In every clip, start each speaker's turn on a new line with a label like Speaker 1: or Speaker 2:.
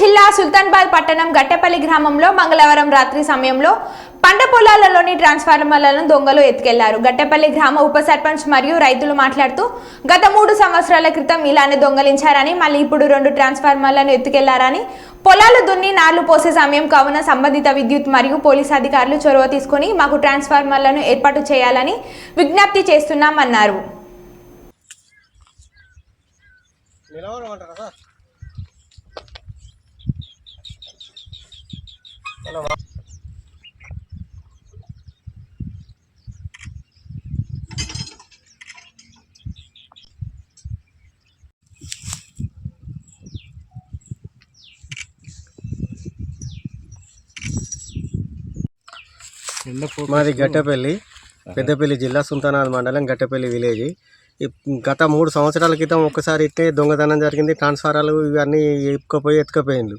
Speaker 1: జిల్లా సుల్తాన్బాద్ పట్టణం గట్టెపల్లి గ్రామంలో మంగళవారం రాత్రి సమయంలో పంట పొలాలలోని ట్రాన్స్ఫార్మర్లను దొంగలు ఎత్తుకెళ్ళారు. గట్టెపల్లి గ్రామ ఉప సర్పంచ్ మరియు రైతులు మాట్లాడుతూ గత మూడు సంవత్సరాల క్రితం ఇలానే దొంగలించారని మళ్ళీ ఇప్పుడు రెండు ట్రాన్స్ఫార్మర్లను ఎత్తుకెళ్ళారని పొలాలు దున్ని నార్లు పోసే సమయం కావున సంబంధిత విద్యుత్ మరియు పోలీస్ అధికారులు చొరవ తీసుకుని మాకు ట్రాన్స్ఫార్మర్లను ఏర్పాటు చేయాలని విజ్ఞప్తి చేస్తున్నామన్నారు.
Speaker 2: నిలవడమంటారా సార్? మాది గట్టెపల్లి పెద్దపల్లి జిల్లా సుల్తానాబాద్ మండలం గట్టెపల్లి విలేజ్. గత మూడు సంవత్సరాల క్రితం ఒక్కసారి ఇట్టే దొంగతనం జరిగింది. ట్రాన్స్ఫారాలు ఇవన్నీ ఎత్తుకపోయి ఎత్తుకపోయిండు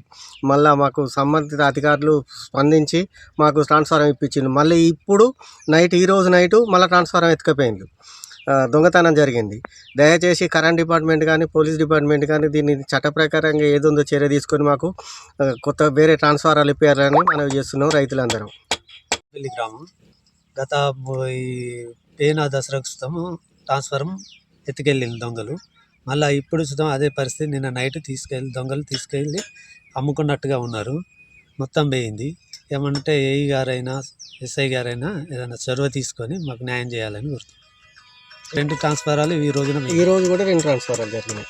Speaker 2: మళ్ళీ మాకు సంబంధిత అధికారులు స్పందించి మాకు ట్రాన్స్ఫారం ఇప్పించిండు మళ్ళీ ఇప్పుడు నైట్ ఈ రోజు నైటు మళ్ళీ ట్రాన్స్ఫారం ఎత్తుకపోయిండు దొంగతనం జరిగింది. దయచేసి కరెంట్ డిపార్ట్మెంట్ కానీ పోలీస్ డిపార్ట్మెంట్ కానీ దీన్ని చట్ట ప్రకారంగా ఏదుందో చర్య తీసుకొని మాకు కొత్త వేరే ట్రాన్స్ఫారాలు ఇప్పారని మనం చేస్తున్నాం రైతులందరం.
Speaker 3: పెళ్ళి గ్రామం. గత ఈ పేనా దసరా సుతము ట్రాన్స్ఫారం ఎత్తుకెళ్ళింది దొంగలు. మళ్ళీ ఇప్పుడు సుతం అదే పరిస్థితి. నిన్న నైట్ తీసుకెళ్ళి దొంగలు తీసుకెళ్ళి అమ్ముకున్నట్టుగా ఉన్నారు. మొత్తం పోయింది ఏమంటే ఏఈ గారైనా ఎస్ఐ గారైనా ఏదైనా చొరవ తీసుకొని మాకు న్యాయం చేయాలని కోరుతున్నాం. రెండు ట్రాన్స్ఫారాలు ఈ రోజున
Speaker 2: ఈ రోజు కూడా రెండు ట్రాన్స్ఫారాలు జరిగినాయి.